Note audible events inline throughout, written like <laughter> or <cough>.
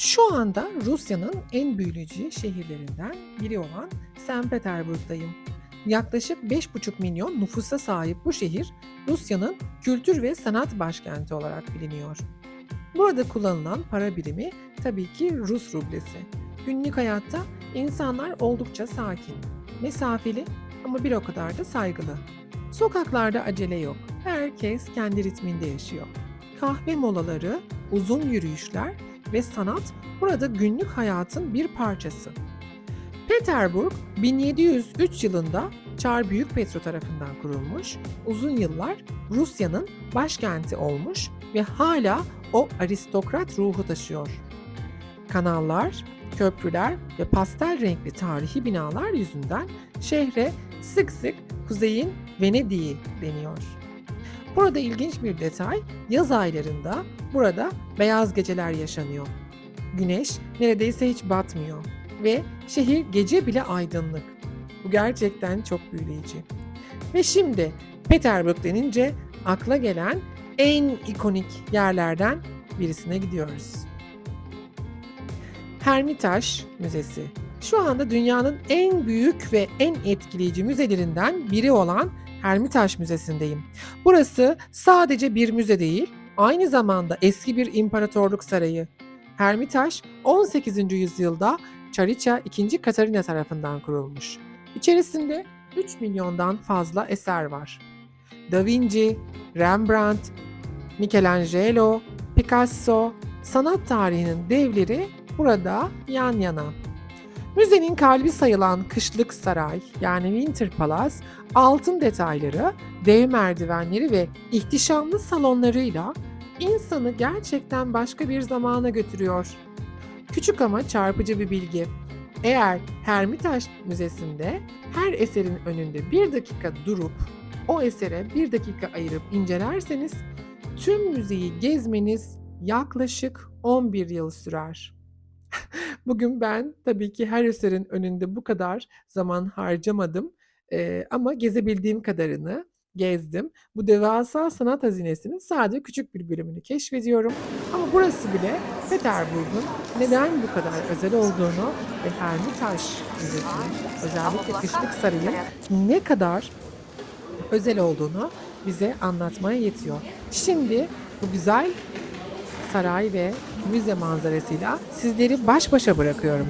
Şu anda Rusya'nın en büyüleyici şehirlerinden biri olan St. Petersburg'dayım. Yaklaşık 5,5 milyon nüfusa sahip bu şehir Rusya'nın kültür ve sanat başkenti olarak biliniyor. Burada kullanılan para birimi tabii ki Rus rublesi. Günlük hayatta insanlar oldukça sakin, mesafeli ama bir o kadar da saygılı. Sokaklarda acele yok. Herkes kendi ritminde yaşıyor. Kahve molaları, uzun yürüyüşler ve sanat burada günlük hayatın bir parçası. Peterburg 1703 yılında Çar Büyük Petro tarafından kurulmuş, uzun yıllar Rusya'nın başkenti olmuş ve hala o aristokrat ruhu taşıyor. Kanallar, köprüler ve pastel renkli tarihi binalar yüzünden şehre sık sık kuzeyin Venedik'i deniyor. Burada ilginç bir detay, yaz aylarında burada beyaz geceler yaşanıyor. Güneş neredeyse hiç batmıyor ve şehir gece bile aydınlık. Bu gerçekten çok büyüleyici. Ve şimdi Peterburg denince akla gelen en ikonik yerlerden birisine gidiyoruz. Hermitage Müzesi. Şu anda dünyanın en büyük ve en etkileyici müzelerinden biri olan Hermitage Müzesi'ndeyim. Burası sadece bir müze değil, aynı zamanda eski bir imparatorluk sarayı. Hermitage 18. yüzyılda Çariça II. Katarina tarafından kurulmuş. İçerisinde 3 milyondan fazla eser var. Da Vinci, Rembrandt, Michelangelo, Picasso, sanat tarihinin devleri burada yan yana. Müzenin kalbi sayılan kışlık saray yani Winter Palace altın detayları, dev merdivenleri ve ihtişamlı salonlarıyla insanı gerçekten başka bir zamana götürüyor. Küçük ama çarpıcı bir bilgi. Eğer Hermitage Müzesi'nde her eserin önünde bir dakika durup o esere bir dakika ayırıp incelerseniz tüm müzeyi gezmeniz yaklaşık 11 yıl sürer. Bugün ben tabii ki her eserin önünde bu kadar zaman harcamadım Eee, ama gezebildiğim kadarını gezdim. Bu devasa sanat hazinesinin sadece küçük bir bölümünü keşfediyorum. Ama burası bile Peterburg'un neden bu kadar özel olduğunu ve Hermitage Müzesi'nin özellikle Kışlık Sarayı'nın ne kadar özel olduğunu bize anlatmaya yetiyor. Şimdi bu güzel saray ve müze manzarasıyla sizleri baş başa bırakıyorum.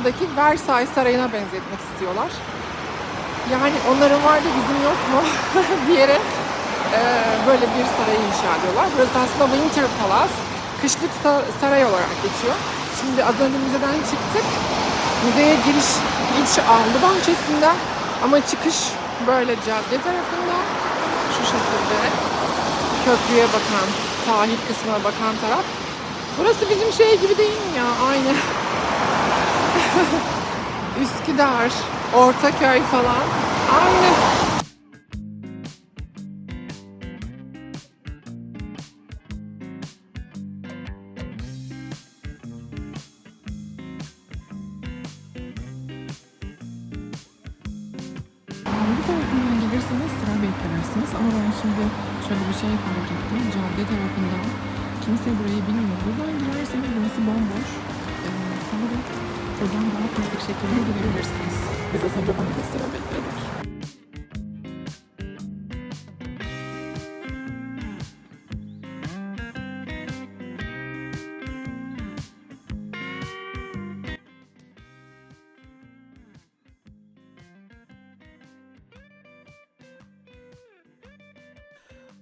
Fransa'daki Versailles Sarayı'na benzetmek istiyorlar. Yani onların vardı bizim yok mu <laughs> diyerek e, böyle bir sarayı inşa ediyorlar. Burası aslında Winter Palace, kışlık sa- saray olarak geçiyor. Şimdi az önce müzeden çıktık. Müzeye giriş iç avlu bahçesinden ama çıkış böyle cadde tarafında şu şekilde köprüye bakan, sahil kısmına bakan taraf. Burası bizim şey gibi değil mi ya? Aynı. <laughs> Üsküdar, Ortaköy falan. Aynı. Bu tarafından gelirseniz sıra beklersiniz ama ben şimdi şöyle bir şey fark. Cadde tarafından kimse burayı bilmiyor. Buradan girerseniz burası bomboş. Ee, sanırım buradan daha pratik şekilde girebilirsiniz. Biz önce burada sıra bekledik.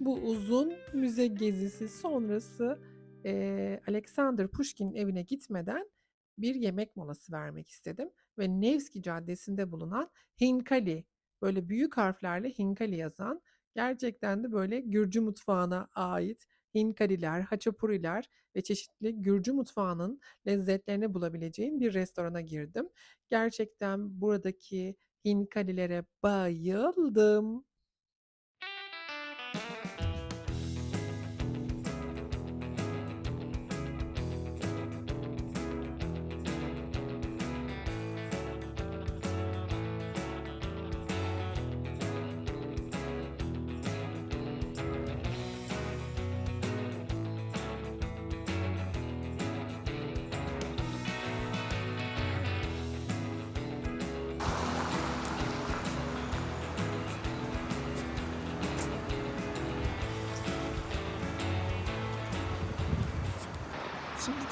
Bu uzun müze gezisi sonrası eee, Alexander Pushkin'in evine gitmeden bir yemek molası vermek istedim. Ve Nevski Caddesi'nde bulunan Hinkali, böyle büyük harflerle Hinkali yazan, gerçekten de böyle Gürcü mutfağına ait Hinkaliler, haçapuriler ve çeşitli Gürcü mutfağının lezzetlerini bulabileceğim bir restorana girdim. Gerçekten buradaki Hinkalilere bayıldım.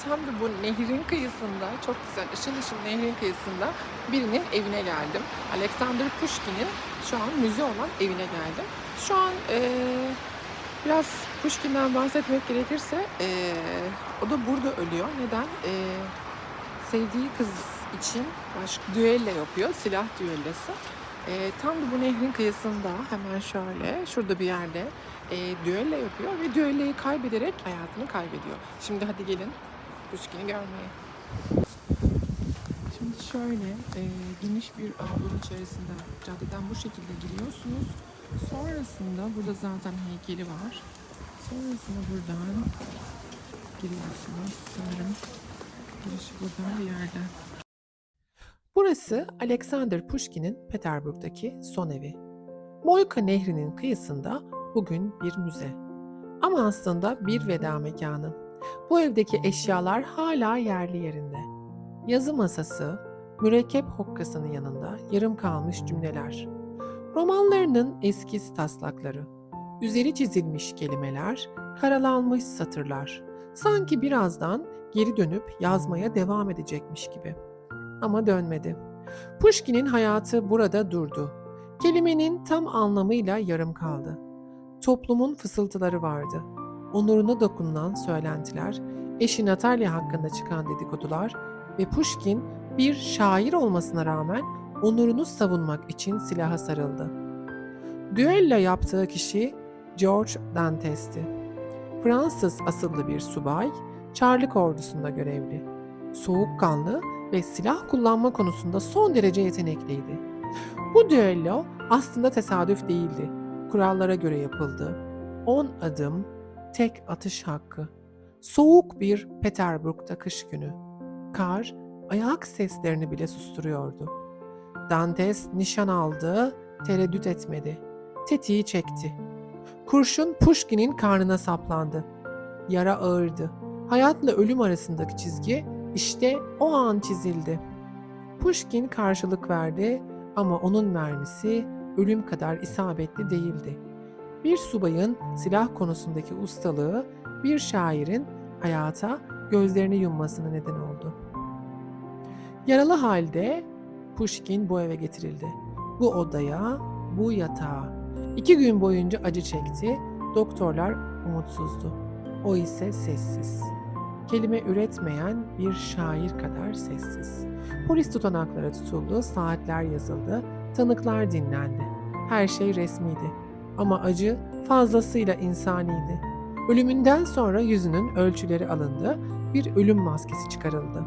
Tam da bu nehrin kıyısında, çok güzel ışıl ışıl nehrin kıyısında birinin evine geldim. Alexander Pushkin'in şu an müze olan evine geldim. Şu an eee, biraz Pushkin'den bahsetmek gerekirse eee, o da burada ölüyor. Neden? Eee, sevdiği kız için baş, düello yapıyor, silah düellosu. Eee, tam da bu nehrin kıyısında hemen şöyle, şurada bir yerde e, düello yapıyor ve düelloyu kaybederek hayatını kaybediyor. Şimdi hadi gelin Pushkin'i görmeye. Şimdi şöyle e, geniş bir avlunun içerisinde caddeden bu şekilde giriyorsunuz. Sonrasında burada zaten heykeli var. Sonrasında buradan giriyorsunuz. Sanırım girişi buradan bir yerden. Burası Alexander Pushkin'in Peterburg'daki son evi. Moyka Nehri'nin kıyısında bugün bir müze. Ama aslında bir veda mekanı. Bu evdeki eşyalar hala yerli yerinde. Yazı masası, mürekkep hokkasının yanında yarım kalmış cümleler. Romanlarının eskiz taslakları, üzeri çizilmiş kelimeler, karalanmış satırlar. Sanki birazdan geri dönüp yazmaya devam edecekmiş gibi. Ama dönmedi. Pushkin'in hayatı burada durdu. Kelimenin tam anlamıyla yarım kaldı. Toplumun fısıltıları vardı. Onuruna dokunulan söylentiler, eşi Natalya hakkında çıkan dedikodular ve Pushkin bir şair olmasına rağmen onurunu savunmak için silaha sarıldı. Düello yaptığı kişi George Dantes'ti. Fransız asıllı bir subay, Çarlık ordusunda görevli. Soğukkanlı ve silah kullanma konusunda son derece yetenekliydi. Bu düello aslında tesadüf değildi. Kurallara göre yapıldı. 10 adım, tek atış hakkı. Soğuk bir Peterburg'da kış günü. Kar ayak seslerini bile susturuyordu. Dantes nişan aldı, tereddüt etmedi. Tetiği çekti. Kurşun Pushkin'in karnına saplandı. Yara ağırdı. Hayatla ölüm arasındaki çizgi işte o an çizildi. Pushkin karşılık verdi ama onun mermisi ölüm kadar isabetli değildi. Bir subayın silah konusundaki ustalığı bir şairin hayata gözlerini yummasına neden oldu. Yaralı halde Pushkin bu eve getirildi. Bu odaya, bu yatağa. İki gün boyunca acı çekti. Doktorlar umutsuzdu. O ise sessiz. Kelime üretmeyen bir şair kadar sessiz. Polis tutanakları tutuldu, saatler yazıldı, tanıklar dinlendi. Her şey resmiydi. Ama acı fazlasıyla insaniydi. Ölümünden sonra yüzünün ölçüleri alındı, bir ölüm maskesi çıkarıldı.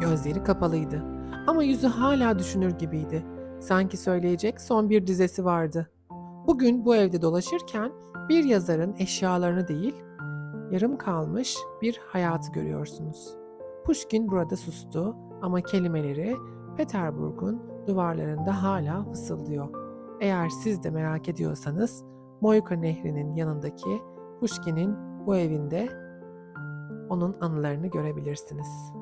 Gözleri kapalıydı ama yüzü hala düşünür gibiydi. Sanki söyleyecek son bir dizesi vardı. Bugün bu evde dolaşırken bir yazarın eşyalarını değil, yarım kalmış bir hayatı görüyorsunuz. Pushkin burada sustu ama kelimeleri Peterburg'un duvarlarında hala fısıldıyor. Eğer siz de merak ediyorsanız Moyka Nehri'nin yanındaki Pushkin'in bu evinde onun anılarını görebilirsiniz.